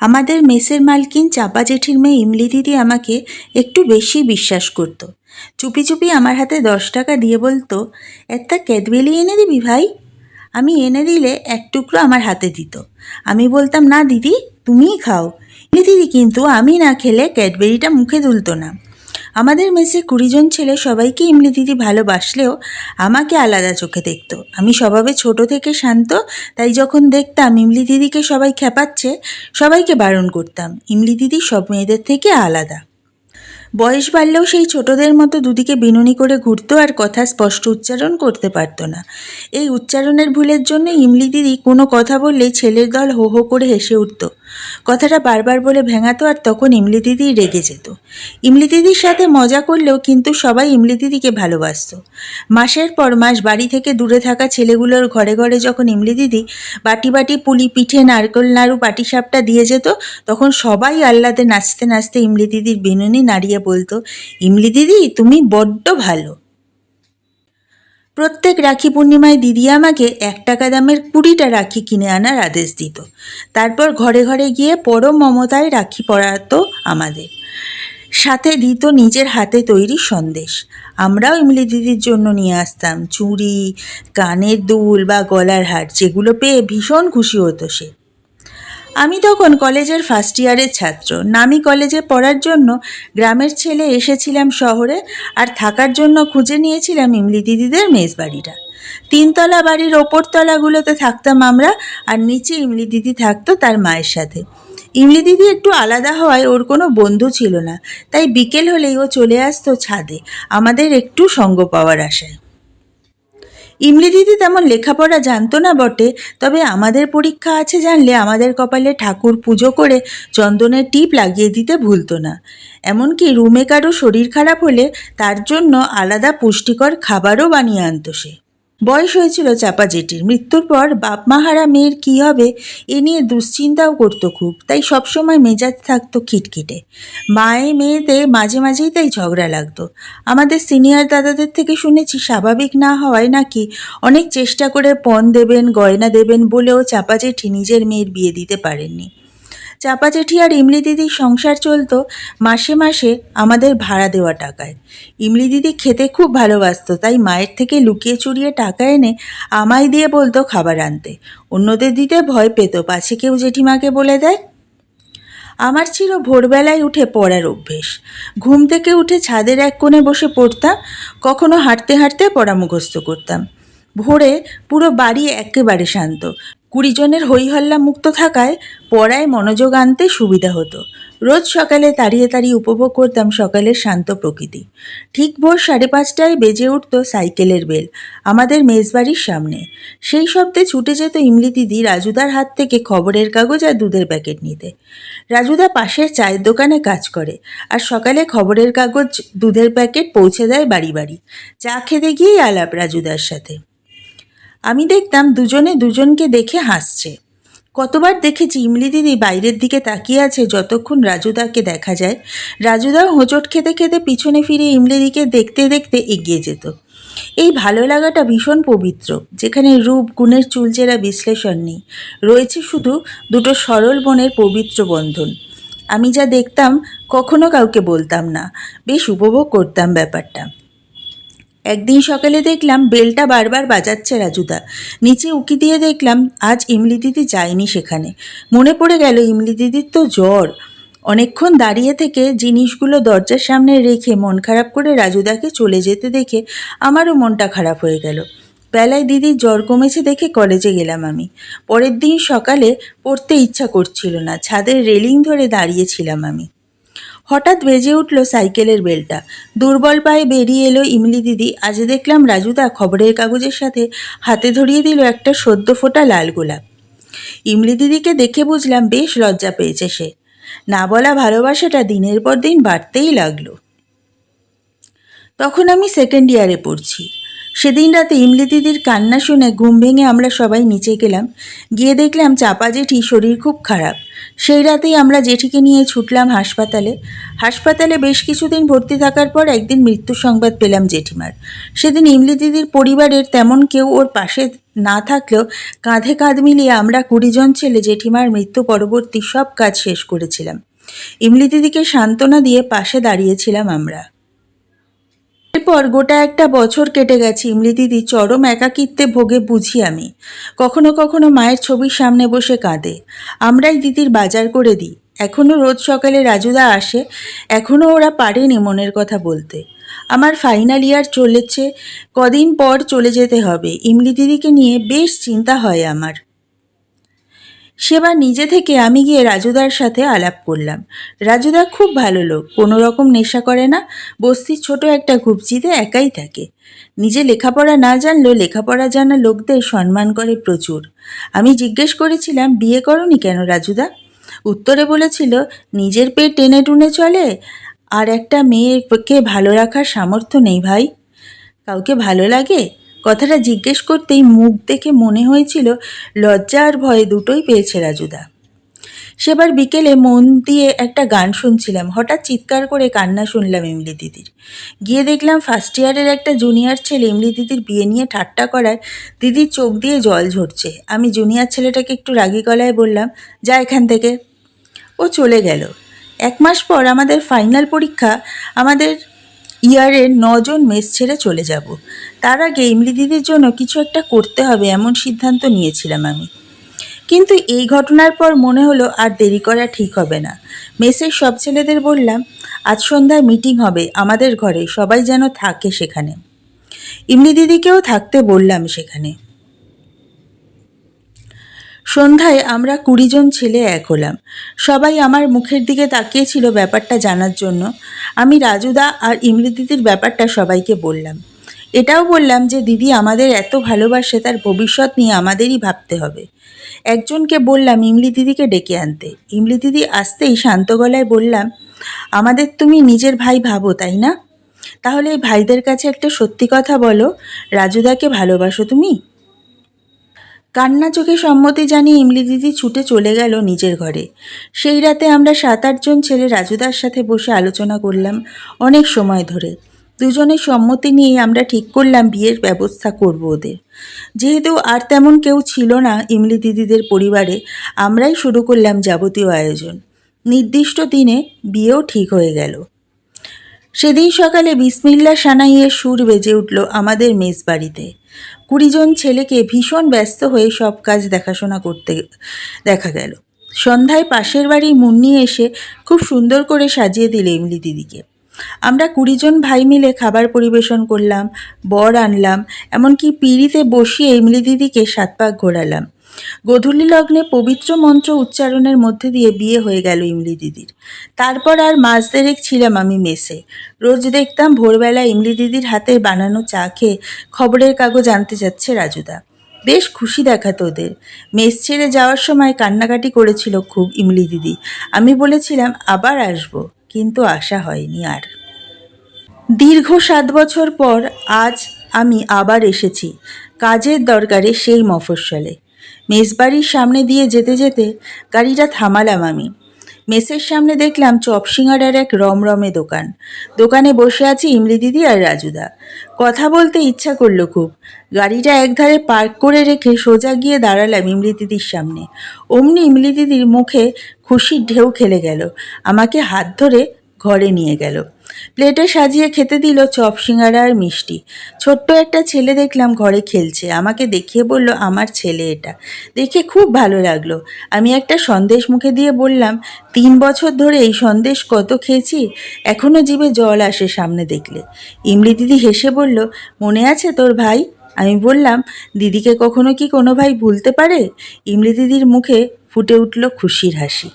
আমাদের মেসের মালকিন চাপা জেঠির মেয়ে ইমলি দিদি আমাকে একটু বেশি বিশ্বাস করত। চুপি চুপি আমার হাতে দশ টাকা দিয়ে বলতো, একটা ক্যাদবেলি এনে দিবি ভাই? আমি এনে দিলে এক টুকরো আমার হাতে দিত। আমি বলতাম, না দিদি, তুমিই খাও। ইমলি দিদি কিন্তু আমি না খেলে ক্যাডবেরিটা মুখে তুলতো না। আমাদের মেসে কুড়িজন ছেলে সবাইকে ইমলি দিদি ভালোবাসলেও আমাকে আলাদা চোখে দেখত। আমি স্বভাবে ছোট থেকে শান্ত, তাই যখন দেখতাম ইমলি দিদিকে সবাই খেপাচ্ছে সবাইকে বারণ করতাম। ইমলি দিদি সব মেয়েদের থেকে আলাদা। বয়স বাড়লেও সেই ছোটদের মতো দুদিকে বিনুনি করে ঘুরতো আর কথা স্পষ্ট উচ্চারণ করতে পারতো না। এই উচ্চারণের ভুলের জন্য ইমলি দিদি কোনো কথা বললেই ছেলের দল হো হো করে হেসে উঠত। কথাটা বারবার বলে ভেঙাতো আর তখন ইমলি দিদি রেগে যেত। ইমলি দিদির সাথে মজা করলেও কিন্তু সবাই ইমলি দিদিকে ভালোবাসত। মাসের পর মাস বাড়ি থেকে দূরে থাকা ছেলেগুলোর ঘরে ঘরে যখন ইমলি দিদি বাটি বাটি পুলি, পিঠে, নারকেল, নাড়ু পাটিসাপটা দিয়ে যেত, তখন সবাই আহ্লাদে নাচতে নাচতে ইমলি দিদির বিনুনি নাড়িয়ে বলতো, ইমলি দিদি, তুমি বড্ড ভালো। প্রত্যেক রাখি পূর্ণিমায় দিদি আমাকে এক টাকা দামের কুড়িটা রাখি কিনে আনার আদেশ দিত। তারপর ঘরে ঘরে গিয়ে পরম মমতায় রাখি পরাতো আমাদের। সাথে দিত নিজের হাতে তৈরি সন্দেশ। আমরাও ইমলি দিদির জন্য নিয়ে আসতাম। চুড়ি, কানের দুল বা গলার হার যেগুলো পেয়ে ভীষণ খুশি হতো সে। আমি তখন কলেজের ফার্স্ট ইয়ারের ছাত্র। নামি কলেজে পড়ার জন্য গ্রামের ছেলে এসেছিলাম শহরে আর থাকার জন্য খুঁজে নিয়েছিলাম ইমলি দিদিদের মেজবাড়িটা। তিনতলা বাড়ির ওপর তলাগুলোতে থাকতাম আমরা আর নিচে ইমলি দিদি থাকতো তার মায়ের সাথে। ইমলি দিদি একটু আলাদা হওয়ায় ওর কোনো বন্ধু ছিল না, তাই বিকেল হলেই ও চলে আসতো ছাদে। আমাদের একটু সঙ্গ পাওয়ার আশায়। ইমলি দিদি তেমন লেখাপড়া জানতো না বটে, তবে আমাদের পরীক্ষা আছে জানলে আমাদের কপালে ঠাকুর পুজো করে চন্দনের টিপ লাগিয়ে দিতে ভুলতো না। এমনকি রুমে কারও শরীর খারাপ হলে তার জন্য আলাদা পুষ্টিকর খাবারও বানিয়ে আনতো সে। বয়স হয়েছিল চাপা জেঠির। মৃত্যুর পর বাপ মাহারা মেয়ের কী হবে, এ নিয়ে দুশ্চিন্তাও করতো খুব, তাই সবসময় মেজাজ থাকতো খিটখিটে। মায়ে মেয়েতে মাঝে মাঝেই তাই ঝগড়া লাগতো। আমাদের সিনিয়র দাদাদের থেকে শুনেছি স্বাভাবিক না হওয়ায় নাকি অনেক চেষ্টা করে পণ দেবেন, গয়না দেবেন বলেও চাপা জেঠি নিজের মেয়ের বিয়ে দিতে পারেননি। চাপা জেঠি আর ইমলি দিদির সংসার চলতো মাসে মাসে আমাদের ভাড়া দেওয়া টাকায়। ইমলি দিদি খেতে খুব ভালোবাসতো, তাই মায়ের থেকে লুকিয়ে চুরিয়ে টাকা এনে আমায় দিয়ে বলতো খাবার আনতে। অন্যদের দিতে ভয় পেত, পাছে কেউ জেঠিমাকে বলে দেয়? আমার ছিল ভোরবেলায় উঠে পড়ার অভ্যেস। ঘুম থেকে উঠে ছাদের এক কোণে বসে পড়তাম, কখনো হাঁটতে হাঁটতে পড়া মুখস্থ করতাম। ভোরে পুরো বাড়ি একেবারে শান্ত কুড়ি জনের হইহল্লা মুক্ত থাকায় পড়ায় মনোযোগ আনতে সুবিধা হতো। রোজ সকালে তাড়িয়ে তাড়িয়ে উপভোগ করতাম সকালের শান্ত প্রকৃতি। ঠিক ভোর সাড়ে পাঁচটায় বেজে উঠত সাইকেলের বেল, আমাদের মেজবাড়ির সামনে। সেই শব্দে ছুটে যেত ইমলি দিদি রাজুদার হাত থেকে খবরের কাগজ আর দুধের প্যাকেট নিতে। রাজুদা পাশের চায়ের দোকানে কাজ করে আর সকালে খবরের কাগজ, দুধের প্যাকেট পৌঁছে দেয় বাড়ি বাড়ি। চা খেতে গিয়েই আলাপ রাজুদার সাথে। আমি দেখতাম দুজনে দুজনকে দেখে হাসছে। কতবার দেখেছি ইমলি দিদি বাইরের দিকে তাকিয়ে আছে যতক্ষণ রাজুদাকে দেখা যায়। রাজুদাও হোঁচট খেতে খেতে পিছনে ফিরে ইমলিদিকে দেখতে দেখতে এগিয়ে যেত। এই ভালো লাগাটা ভীষণ পবিত্র, যেখানে রূপ, গুণের চুলচেরা বিশ্লেষণ নেই। রয়েছে শুধু দুটো সরল বনের পবিত্র বন্ধন। আমি যা দেখতাম কখনো কাউকে বলতাম না। বেশ উপভোগ করতাম ব্যাপারটা। একদিন সকালে দেখলাম বেলটা বারবার বাজাচ্ছে রাজুদা। নিচে উকি দিয়ে দেখলাম আজ ইমলি দিদি যায়নি সেখানে। মনে পড়ে গেল ইমলি দিদির তো জ্বর। অনেকক্ষণ দাঁড়িয়ে থেকে জিনিসগুলো দরজার সামনে রেখে মন খারাপ করে রাজুদাকে চলে যেতে দেখে আমারও মনটা খারাপ হয়ে গেল। বেলায় দিদির জ্বর কমেছে দেখে কলেজে গেলাম আমি। পরের দিন সকালে পড়তে ইচ্ছা করছিল না, ছাদের রেলিং ধরে দাঁড়িয়েছিলাম আমি। হঠাৎ বেজে উঠল সাইকেলের বেলটা। দুর্বল পায়ে বেরিয়ে এলো ইমলি দিদি। আজ দেখলাম রাজুদা খবরের কাগজের সাথে হাতে ধরিয়ে দিল একটা সদ্য ফোটা লাল গোলাপ। ইমলি দিদিকে দেখে বুঝলাম বেশ লজ্জা পেয়েছে সে। না বলা ভালোবাসাটা দিনের পর দিন বাড়তেই লাগল। তখন আমি সেকেন্ড ইয়ারে পড়ছি। সেদিন রাতে ইমলি দিদির কান্না শুনে ঘুম ভেঙে আমরা সবাই নিচে গেলাম। গিয়ে দেখলাম চাপা জেঠি শরীর খুব খারাপ। সেই রাতেই আমরা জেঠিকে নিয়ে ছুটলাম হাসপাতালে। হাসপাতালে বেশ কিছুদিন ভর্তি থাকার পর একদিন মৃত্যুর সংবাদ পেলাম জেঠিমার। সেদিন ইমলি দিদির পরিবারের তেমন কেউ ওর পাশে না থাকলেও কাঁধে কাঁধ মিলিয়ে আমরা কুড়িজন ছেলে জেঠিমার মৃত্যু পরবর্তী সব কাজ শেষ করেছিলাম। ইমলি দিদিকে সান্ত্বনা দিয়ে পাশে দাঁড়িয়েছিলাম আমরা। এরপর গোটা একটা বছর কেটে গেছে ইমলি দিদি চরম একাকিত্বে ভোগে বুঝি আমি। কখনো কখনো মায়ের ছবির সামনে বসে কাঁদে। আমরাই দিদির বাজার করে দিই। এখনও রোজ সকালে রাজুদা আসে এখনও ওরা পারেনি মনের কথা বলতে। আমার ফাইনাল ইয়ার চলেছে, কদিন পর চলে যেতে হবে। ইমলি দিদিকে নিয়ে বেশ চিন্তা হয় আমার। সেবার নিজে থেকে আমি গিয়ে রাজুদার সাথে আলাপ করলাম। রাজুদা খুব ভালো লোক, কোনো রকম নেশা করে না বস্তির ছোট একটা ঘুপচিতে একাই থাকে। নিজে লেখাপড়া না জানলেও লেখাপড়া জানা লোকদের সম্মান করে প্রচুর। আমি জিজ্ঞেস করেছিলাম, বিয়ে করনি কেন রাজুদা? উত্তরে বলেছিল, নিজের পেট টেনে টুনে চলে, আর একটা মেয়েকে ভালো রাখার সামর্থ্য নেই ভাই। কাউকে ভালো লাগে? কথাটা জিজ্ঞেস করতেই মুখ দেখে মনে হয়েছিল লজ্জা আর ভয়ে দুটোই পেয়েছে রাজুদা। সেবার বিকেলে মন দিয়ে একটা গান শুনছিলাম, হঠাৎ চিৎকার করে কান্না শুনলাম ইমলি দিদির। গিয়ে দেখলাম ফার্স্ট ইয়ারের একটা জুনিয়র ছেলে ইমলি দিদির বিয়ে নিয়ে ঠাট্টা করায়, দিদির চোখ দিয়ে জল ঝরছে। আমি জুনিয়র ছেলেটাকে একটু রাগি গলায় বললাম, যা এখান থেকে। ও চলে গেল। এক মাস পর আমাদের ফাইনাল পরীক্ষা, আমাদের ইয়ারের নজন মেস ছেড়ে চলে যাব। তার আগে ইমলি দিদির জন্য কিছু একটা করতে হবে এমন সিদ্ধান্ত নিয়েছিলাম আমি। কিন্তু এই ঘটনার পর মনে হলো আর দেরি করা ঠিক হবে না। মেসের সব ছেলেদের বললাম, আজ সন্ধ্যায় মিটিং হবে আমাদের ঘরে, সবাই যেন থাকে সেখানে। ইমলি দিদিকেও থাকতে বললাম সেখানে। সন্ধ্যায় আমরা কুড়িজন ছেলে এক হলাম। সবাই আমার মুখের দিকে তাকিয়েছিল ব্যাপারটা জানার জন্য। আমি রাজুদা আর ইমলি দিদির ব্যাপারটা সবাইকে বললাম। এটাও বললাম যে, দিদি, আমাদের এত ভালোবাসে, তার ভবিষ্যৎ নিয়ে আমাদেরই ভাবতে হবে। একজনকে বললাম ইমলি দিদিকে ডেকে আনতে। ইমলি দিদি আসতেই শান্ত গলায় বললাম, আমাদের তুমি নিজের ভাই ভাবো, তাই না? তাহলে এই ভাইদের কাছে একটা সত্যি কথা বলো। রাজুদাকে ভালোবাসো তুমি? কান্না চোখে সম্মতি জানিয়ে ইমলি দিদি ছুটে চলে গেল নিজের ঘরে। সেই রাতে আমরা সাত আটজন ছেলে রাজুদার সাথে বসে আলোচনা করলাম অনেক সময় ধরে। দুজনের সম্মতি নিয়ে আমরা ঠিক করলাম বিয়ের ব্যবস্থা করব ওদের। যেহেতু আর তেমন কেউ ছিল না ইমলি দিদিদের পরিবারে, আমরাই শুরু করলাম যাবতীয় আয়োজন। নির্দিষ্ট দিনে বিয়েও ঠিক হয়ে গেল। সেদিন সকালে বিসমিল্লা সানাইয়ের সুর বেজে উঠল আমাদের মেস বাড়িতে কুড়িজন ছেলেকে ভীষণ ব্যস্ত হয়ে সব কাজ দেখাশোনা করতে দেখা গেল। সন্ধ্যায় পাশের বাড়ি মুন্নি এসে খুব সুন্দর করে সাজিয়ে দিল ইমলি দিদিকে। আমরা কুড়িজন ভাই মিলে খাবার পরিবেশন করলাম, বর আনলাম, এমনকি পিড়িতে বসিয়ে ইমলি দিদিকে সাত পাক ঘোরালাম। গোধূলি লগ্নে পবিত্র মন্ত্র উচ্চারণের মধ্যে দিয়ে বিয়ে হয়ে গেল ইমলি দিদির। তারপর আর মাস দেরেক ছিলাম আমি মেসে। রোজ দেখতাম ভোরবেলা ইমলি দিদির হাতে বানানো চা খেয়ে খবরের কাগজ আনতে যাচ্ছে রাজুদা। বেশ খুশি দেখাতো ওদের। মেস ছেড়ে যাওয়ার সময় কান্নাকাটি করেছিল খুব ইমলি দিদি। আমি বলেছিলাম, আবার আসব। কিন্তু আশা হয়নি আর। দীর্ঘ সাত বছর পর আজ আমি আবার এসেছি। কাজের দরকারে সেই মফস্বলে। মেসবাড়ির সামনে দিয়ে যেতে যেতে গাড়িটা থামালাম আমি। মেসের সামনে দেখলাম চপসিঙ্গারার এক রমরমে দোকান। দোকানে বসে আছে ইমলি দিদি আর রাজুদা। কথা বলতে ইচ্ছা করল খুব। গাড়িটা একধারে পার্ক করে রেখে সোজা গিয়ে দাঁড়ালাম ইমলি দিদির সামনে। অমনি ইমলি দিদির মুখে খুশির ঢেউ খেলে গেল। আমাকে হাত ধরে ঘরে নিয়ে গেল। প্লেটে সাজিয়ে খেতে দিল চপ, সিঙ্গারা আর মিষ্টি। ছোট্ট একটা ছেলে দেখলাম ঘরে খেলছে। আমাকে দেখিয়ে বলল, আমার ছেলে এটা। দেখে খুব ভালো লাগল। আমি একটা সন্দেশ মুখে দিয়ে বললাম, তিন বছর ধরে এই সন্দেশ কত খেয়েছি? এখনও জিভে জল আসে সামনে দেখলে। ইমলি দিদি হেসে বলল, মনে আছে তোর ভাই? আমি বললাম, দিদিকে কখনো কি কোনো ভাই ভুলতে পারে? ইমলি দিদির মুখে ফুটে উঠল খুশির হাসি।